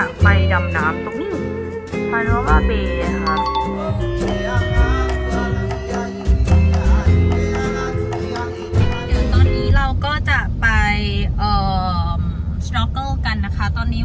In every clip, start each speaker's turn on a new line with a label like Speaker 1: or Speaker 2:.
Speaker 1: ะไปดำน้ำตรงนี้พานว่าเบย์ครับเดี๋ยวตอนนี้เราก็จะไปเอ่อสโนว์เกิลกันนะคะ ตอนนี้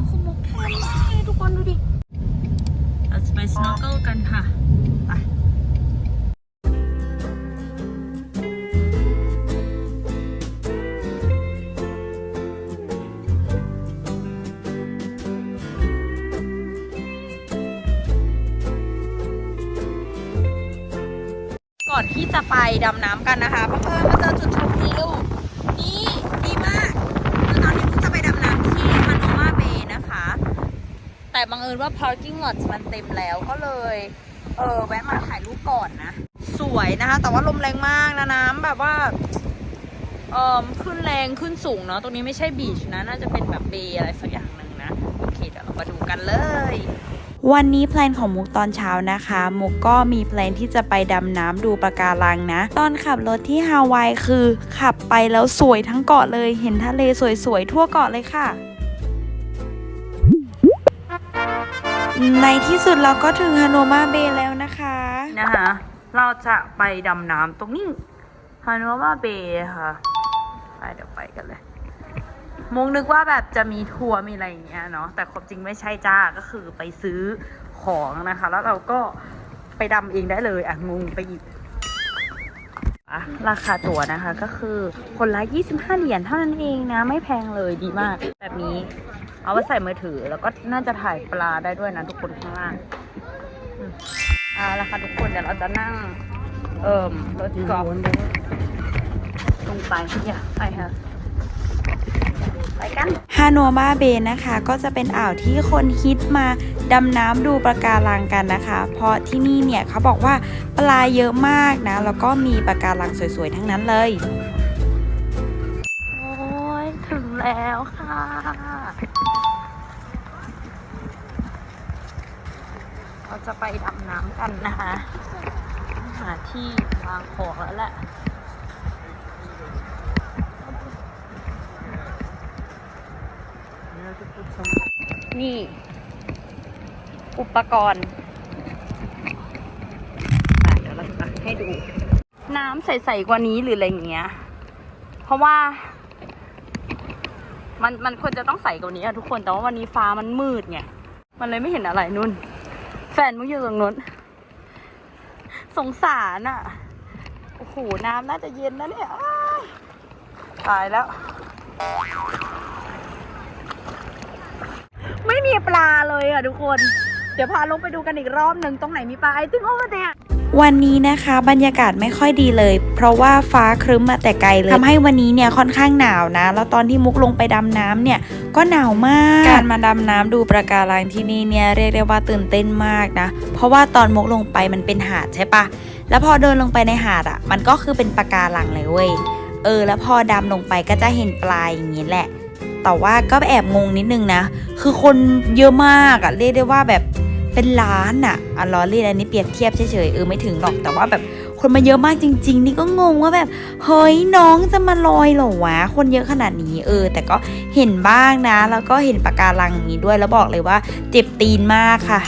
Speaker 1: จะไปดำน้ำกันนะคะบังเอิญมาเจอจุดชมวิวนี่ดีมากคือตอนนี้มุกจะไปดำน้ำที่ฮานอมาเบย์นะคะ แต่บังเอิญว่า parking lot มันเต็มแล้วก็เลย เออแวะมาถ่ายรูปก่อนนะ สวยนะคะ แต่ว่าลมแรงมากนะน้ำแบบว่าเอ่อขึ้นแรงขึ้นสูงเนาะตรงนี้ไม่ใช่บีชนะ น่าจะเป็นแบบเบย์อะไรสักอย่างหนึ่งนะ โอเคเดี๋ยวเรามาดูกันเลย
Speaker 2: วันนี้แพลนของมุกตอนเช้านะคะ มุกก็มีแพลนที่จะไปดำน้ำดูปะการังนะ ตอนขับรถที่ฮาวายคือขับไปแล้วสวยทั้งเกาะเลย เห็นทะเลสวยๆทั่วเกาะเลยค่ะ ในที่สุดเราก็ถึงฮานอมาเบย์แล้วนะคะ
Speaker 1: นะคะเราจะไปดำน้ำตรงนี้ฮานอมาเบย์ค่ะ ไปเดี๋ยวไปกันเลย มุงนึกว่าแบบจะมีทัวร์มีอะไรอย่างเงี้ยเนาะแต่ความจริงไม่ใช่จ้าก็คือไปซื้อของนะคะ แล้วเราก็ไปดำเองได้เลยอะงงไปอีกอะราคาตั๋วนะคะก็คือคนละ 25 เหรียญเท่านั้นเองนะ ไม่แพงเลยดีมาก แบบนี้ เอาไว้ใส่มือถือแล้วก็น่าจะถ่ายปลาได้ด้วยนะทุกคนข้างล่างเอาค่ะทุกคนเดี๋ยวเราจะนั่ง เอ่มรถกอล์ฟลงไปอย่าไปค่ะไปกัน
Speaker 2: ฮานอมาเบย์นะคะ ก็จะเป็นอ่าวที่คนฮิตมาดำน้ำดูปะการังกันนะคะ เพราะที่นี่เนี่ยเขาบอกว่าปลาเยอะมากนะ แล้วก็มีปะการังสวยๆ ทั้งนั้นเลย
Speaker 1: โอ้ยถึงแล้วค่ะ เราจะไปดำน้ำกันนะคะ หาที่วางของแล้วแหละ นี่ อุปกรณ์อะเดี๋ยวเราจะให้ดู น้ำใสๆกว่านี้หรืออะไรอย่างเงี้ย เพราะว่า มันมันควรจะต้องใสกว่านี้อะทุกคน แต่ว่าวันนี้ฟ้ามันมืดไง มันเลยไม่เห็นอะไรนุ่น แฟนมุกอยู่ตรงนู้น สงสารอะโอ้โห น้ำน่าจะเย็นนะเนี่ยอ้ายตายแล้ว ไม่มีปลาเลยอะทุกคน เดี๋ยวพาลงไปดูกันอีกรอบหนึ่งตรงไหนมีปลาไอ้ตึ้งโอ้เนี่ย
Speaker 2: วันนี้นะคะบรรยากาศไม่ค่อยดีเลย เพราะว่าฟ้าครึ้มมาแต่ไกลเลยทำให้วันนี้เนี่ยค่อนข้างหนาวนะ แล้วตอนที่มุกลงไปดำน้ำเนี่ยก็หนาวมาก การมาดำน้ำดูปะการังที่นี่เนี่ยเรียกได้ว่าตื่นเต้นมากนะ เพราะว่าตอนมุกลงไปมันเป็นหาดใช่ปะแล้วพอเดินลงไปในหาดอะ มันก็คือเป็นปะการังเลยเว้ยเออ แล้วพอดำลงไปก็จะเห็นปลายอย่างนี้แหละ แต่ว่าก็แอบงงนิดนึงนะ คือคนเยอะมากอะเรียกได้ว่าแบบเป็นล้านอะอะล้อเลียนอันนี้เปรียบเทียบเฉยๆเออไม่ถึงหรอกแต่ว่าแบบคนมาเยอะมากจริง ๆ นี่ก็งงว่าแบบเฮ้ยน้องจะมาลอยเหรอวะ คนเยอะขนาดนี้เออ แต่ก็เห็นบ้างนะ แล้วก็เห็นปะการังนี้ด้วยแล้วบอกเลยว่าเจ็บตีนมากค่ะ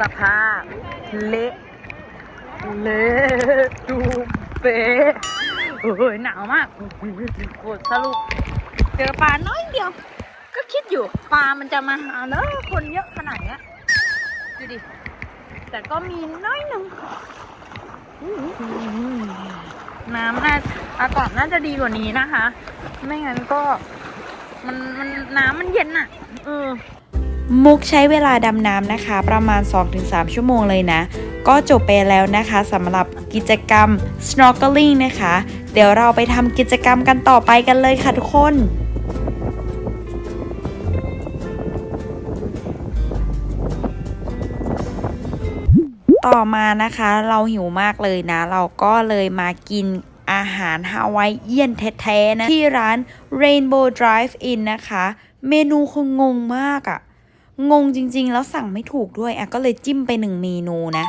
Speaker 1: สภาพ เละเละดูเป๊ะโอ้ยหนาวมากโคตรสรุปเจอปลาน้อยเดียว ก็คิดอยู่ปลามันจะมาหาแล้วคนเยอะขนาดเนี้ยดูดิ แต่ก็มีน้อยหนึ่งน้ำน่าอากาศน่าจะดีกว่านี้นะคะ ไม่งั้นก็ มันมันน้ำมันเย็นอะเออ
Speaker 2: มุกใช้เวลาดำน้ำนะคะ ประมาณ 2-3 ชั่วโมงเลยนะ ก็จบไปแล้วนะคะสำหรับกิจกรรม snorkeling นะคะ เดี๋ยวเราไปทำกิจกรรมกันต่อไปกันเลยค่ะทุกคนต่อมานะคะเราหิวมากเลยนะ เราก็เลยมากินอาหารฮาวายเอียนแท้ๆนะ ที่ร้าน Rainbow Drive In นะคะ เมนูคืองงมากอะ งงจริง ๆ แล้วสั่งไม่ถูกด้วยอะก็เลยจิ้มไปหนึ่งเมนูนะ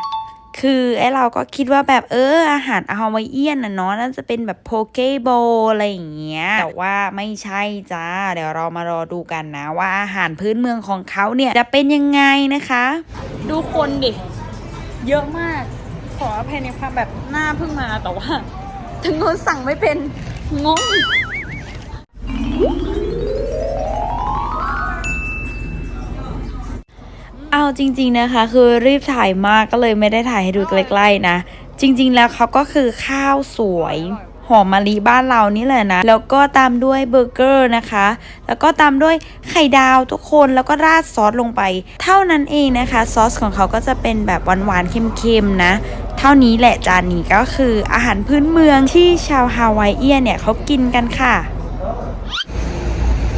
Speaker 2: คือไอเราก็คิดว่าแบบเอออาหารฮาวายเอียนนะเนาะน่าจะเป็นแบบโพเกโบอะไรอย่างเงี้ยแต่ว่าไม่ใช่จ้า เดี๋ยวเรามารอดูกันนะ ว่าอาหารพื้นเมืองของเขาเนี่ยจะเป็นยังไงนะคะ
Speaker 1: ดูคนดิ เยอะมาก ขออภัยในความแบบหน้าเพิ่งมาแต่ว่า ถึงคนสั่งไม่เป็นงง
Speaker 2: จริง ๆนะคะ คือรีบถ่ายมากก็เลยไม่ได้ถ่ายให้ดูใกล้ๆนะ จริง ๆ แล้วเขาก็คือข้าวสวยหอมมะลิบ้านเรานี่แหละนะ แล้วก็ตามด้วยเบอร์เกอร์นะคะ แล้วก็ตามด้วยไข่ดาวทุกคนแล้วก็ราดซอสลงไป เท่านั้นเองนะคะ ซอสของเขาก็จะเป็นแบบหวานๆเค็มๆนะ เท่านี้แหละจานนี้ก็คืออาหารพื้นเมืองที่ชาวฮาวายเอียนเนี่ยเขากินกันค่ะ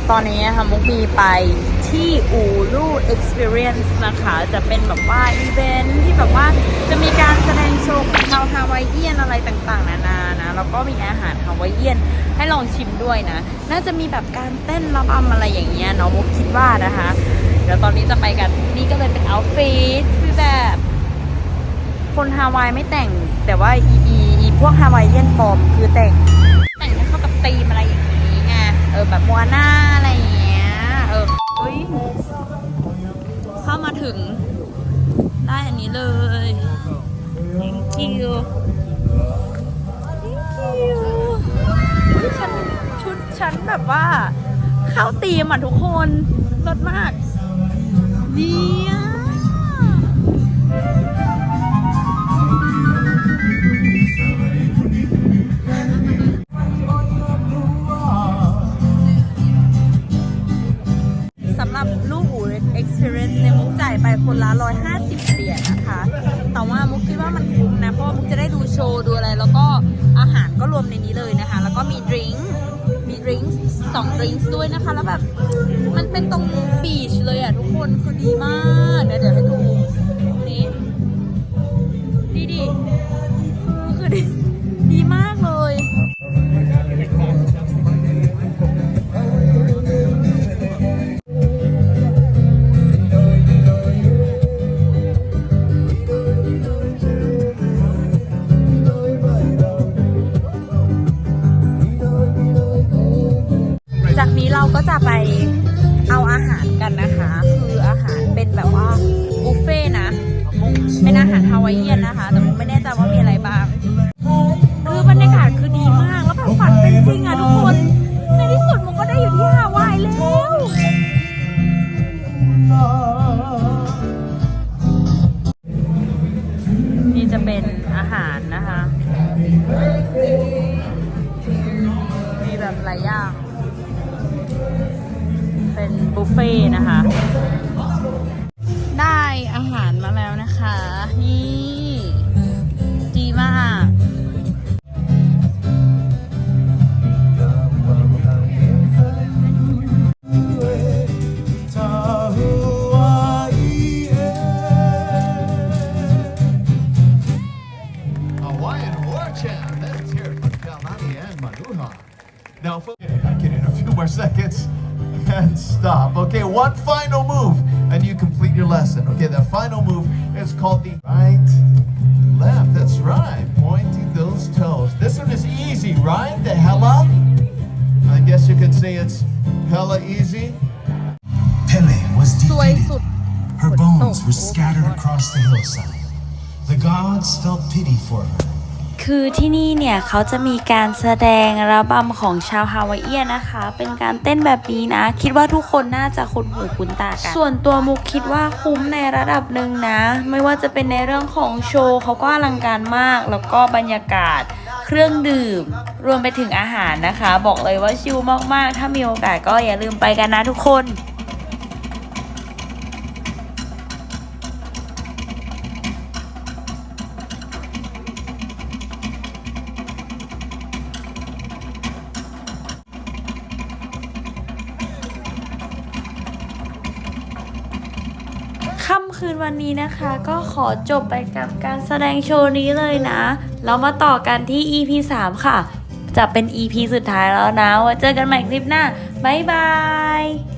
Speaker 1: ตอนนี้นะคะมุกมีไป ที่อูรู Experience นะคะ จะเป็นแบบว่าอีเวนท์ที่แบบว่าจะมีการแสดงโชว์ของชาวฮาวายเอียนอะไรต่างๆ นานานะ แล้วก็มีอาหารฮาวายเอียนให้ลองชิมด้วยนะ น่าจะมีแบบการเต้นระบำอะไรอย่างเงี้ยเนาะมุกคิดว่านะคะ เดี๋ยวตอนนี้จะไปกันนี่ก็เลยเป็นเอาฟิตคือแบบคนฮาวายไม่แต่งแต่ว่าอีอีอีพวกฮาวายเอียนปลอมคือแต่งแต่งให้เข้ากับธีมอะไรอย่างนี้ไงเออแบบมัวหน้า มาถึง ได้อันนี้เลย thank you thank you อุ๊ยฉันชุดฉันแบบว่า เข้าตีมอะทุกคนรสมากดีอะสำหรับลูก experience ในยมุกจ่ายไปคนละ 150เหรียญนะคะ แต่ว่ามุกคิดว่ามันคุ้มนะ เพราะว่ามุกจะได้ดูโชว์ดูอะไร แล้วก็อาหารก็รวมในนี้เลยนะคะ แล้วก็มีดริงก์มีดริงก์สองดริงก์ด้วยนะคะ แล้วแบบ มันเป็นตรงบีชเลยอะทุกคน คือดีมาก เดี๋ยวเดี๋ยวให้ดู เราก็จะไปเอาอาหารกันนะคะ คืออาหารเป็นแบบว่าบุฟเฟ่นะเป็นอาหารฮาวายเอียนนะคะ
Speaker 3: on, Now, I get in a few more seconds and stop. Okay, one final move, and you complete your lesson. Okay, that final move is called the right, left. That's right, pointing those toes. This one is easy, right? The hella. I guess you could say it's hella easy.
Speaker 4: Pele was defeated. Her bones oh, were scattered across the hillside. The gods felt pity for her
Speaker 2: คือที่นี่เนี่ยเขาจะมีการแสดงระบำของชาวฮาวายเอียนนะคะ เป็นการเต้นแบบนี้นะ คิดว่าทุกคนน่าจะคุ้นหูคุ้นตากัน ส่วนตัวมุกคิดว่าคุ้มในระดับหนึ่งนะ ไม่ว่าจะเป็นในเรื่องของโชว์เขาก็อลังการมาก แล้วก็บรรยากาศ เครื่องดื่ม รวมไปถึงอาหารนะคะ บอกเลยว่าชิลมากๆ ถ้ามีโอกาสก็อย่าลืมไปกันนะทุกคน คืนวันนี้นะคะ ก็ขอจบไปกับการแสดงโชว์นี้เลยนะแล้วมาต่อกันที่ EP 3 ค่ะ จะเป็น EP สุดท้ายแล้วนะไว้เจอกันใหม่คลิปหน้า บ๊ายบาย